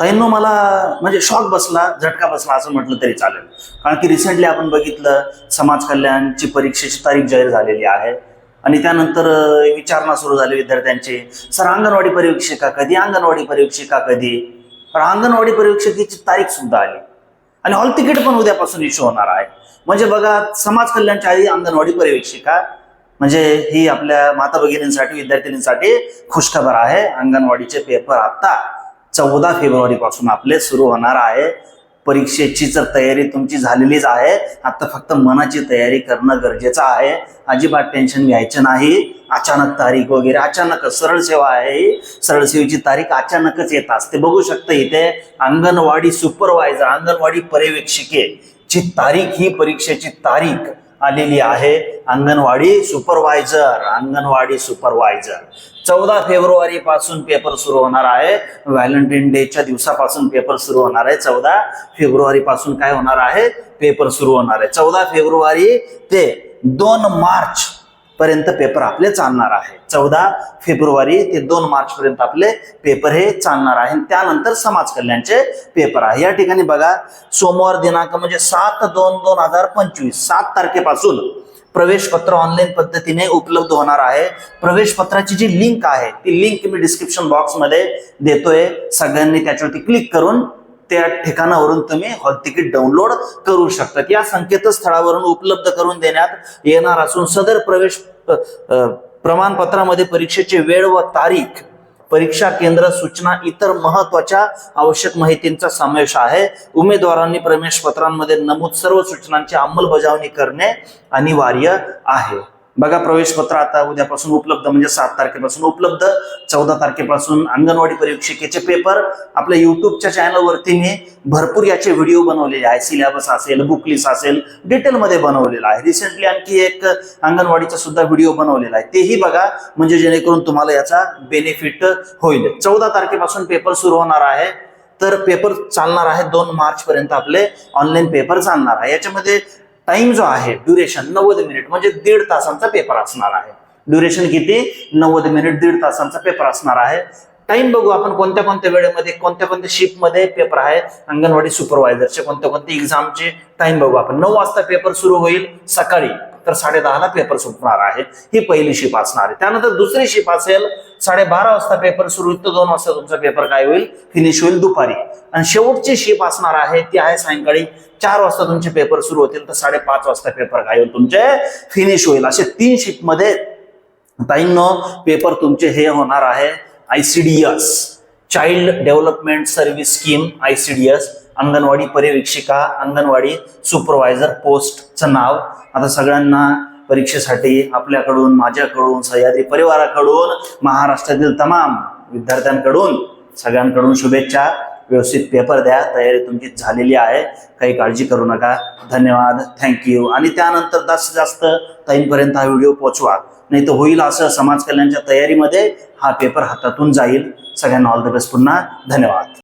ताईंनो मला म्हणजे शॉक बसला झटका बसला असं म्हटलं तरी चालेल. कारण की रिसेंटली आपण बघितलं समाज कल्याणची परीक्षेची तारीख जाहीर झालेली आहे. आणि त्यानंतर विचारणा सुरू झाली विद्यार्थ्यांची. सर अंगणवाडी परीक्षिका कधी? अंगणवाडी परीक्षिका कधी? पण अंगणवाडी परीक्षेची तारीख सुद्धा आली. आणि हॉल तिकीट पण उद्यापासून इश्यू होणार आहे. म्हणजे बघा समाज कल्याणच्या आधी अंगणवाडी पर्यवेक्षिका म्हणजे ही आपल्या माता भगिनींसाठी विद्यार्थिनींसाठी खुशखबर आहे. अंगणवाडीचे पेपर आता चौदा फेब्रुवारीपासून आपले सुरू होणार आहे. परीक्षेची जर तयारी तुमची झालेलीच आहे आता फक्त मनाची तयारी करणं गरजेचं आहे. अजिबात टेन्शन घ्यायचं नाही. अचानक तारीख वगैरे अचानकच सरळ सेवा आहे ही. सरळ सेवेची तारीख अचानकच येत असते. बघू शकतं इथे अंगणवाडी सुपरवायझर अंगणवाडी पर्यवेक्षिकेची तारीख ही परीक्षेची तारीख. आलेली आहे. Anganwadi supervisor anganwadi supervisor. चौदा फेब्रुवारी पासून पेपर सुरू होणार आहे. व्हॅलेंटाईन डेच्या दिवसापासून पेपर सुरू होणार आहे. चौदा फेब्रुवारी पासून काय होणार आहे? पेपर सुरू होणार आहे. चौदा फेब्रुवारी ते दोन मार्च पर्यंत पेपर आपले चालणार आहे. चौदा फेब्रुवारी ते दोन मार्च पर्यंत आपले पेपर हे चालणार आहे. आणि त्यानंतर समाज कल्याणचे पेपर आहे. या ठिकाणी बघा सोमवार दिनांक म्हणजे सात दोन दोन हजार पंचवीस सात तारखेपासून प्रवेश पत्र ऑनलाईन पद्धतीने उपलब्ध होणार आहे. प्रवेश पत्राची जी लिंक आहे ती लिंक मी डिस्क्रिप्शन बॉक्समध्ये देतोय. सगळ्यांनी त्याच्यावरती क्लिक करून त्या ठिकाणावरून तुम्ही हॉल तिकीट डाउनलोड करू शकता या संकेतस्थळावरून उपलब्ध करून देण्यात येणार असून सदर प्रवेश प्रमाणपत्रामध्ये परीक्षेची वेळ व तारीख परीक्षा केंद्र सूचना इतर महत्त्वाच्या आवश्यक माहितींचा समावेश आहे. उमेदवारांनी प्रवेश पत्रांमध्ये नमूद सर्व सूचनांची अंमलबजावणी करणे अनिवार्य आहे. बघा प्रवेश पत्र आता उद्यापासून उपलब्ध म्हणजे सात तारखेपासून उपलब्ध. चौदा तारखेपासून अंगणवाडी परीक्षिकेचे पेपर आपल्या युट्यूबच्या चॅनलवरती मी भरपूर याचे व्हिडिओ बनवलेले आहे. सिलेबस असेल बुकलिस्ट असेल डिटेलमध्ये बनवलेला आहे. रिसेंटली आणखी एक अंगणवाडीचा सुद्धा व्हिडिओ बनवलेला आहे. तेही बघा म्हणजे जेणेकरून तुम्हाला याचा बेनिफिट होईल. चौदा तारखेपासून पेपर सुरू होणार आहे. तर पेपर चालणार आहे दोन मार्च पर्यंत आपले ऑनलाईन पेपर चालणार आहे. याच्यामध्ये टाइम जो आहे ड्युरेशन नव्वद मिनिट म्हणजे दीड तासांचा पेपर असणार आहे. ड्युरेशन किती? नव्वद मिनिट दीड तासांचा पेपर असणार आहे. टाइम बघू आपण कोणत्या कोणत्या वेळेमध्ये कोणत्या कोणत्या शिफ्टमध्ये पेपर आहे. अंगणवाडी सुपरवायझरचे कोणत्या कोणत्या एक्झामचे टाइम बघू आपण. नऊ वाजता पेपर सुरू होईल सकाळी. तर साडे दहाला पेपर सुटणार आहे. ही पहिली शिप असणार आहे. त्यानंतर दुसरी शिप असेल साडेबारा वाजता पेपर सुरू होईल. तर दोन वाजता तुमचा पेपर काय होईल? फिनिश होईल दुपारी. आणि शेवटची शिप असणार आहे ती आहे सायंकाळी चार वाजता तुमचे पेपर सुरू होतील. तर साडेपाच वाजता पेपर काय होईल तुमचे? फिनिश होईल. असे तीन शिपमध्ये ताईंनो पेपर तुमचे हे होणार आहे. ICDS child development service scheme ICDS anganwadi पर्यवेक्षिका anganwadi supervisor पोस्टचं नाव. आता सगळ्यांना परीक्षेसाठी आपल्याकडून माझ्याकडून सह्याद्री परिवाराकडून महाराष्ट्रातील तमाम विद्यार्थ्यांकडून सगळ्यांकडून शुभेच्छा. व्यवस्थित पेपर द्या तयारी तुमची झालेली आहे. काही काळजी करू नका. धन्यवाद. थँक्यू आणि त्यानंतर जास्तीत जास्त ताईंपर्यंत हा व्हिडिओ पोचवा. नाही तर होईल असं समाज कल्याणच्या तयारीमध्ये हा पेपर हातातून जाईल. सगळ्यांना ऑल द बेस्ट पुन्हा. धन्यवाद.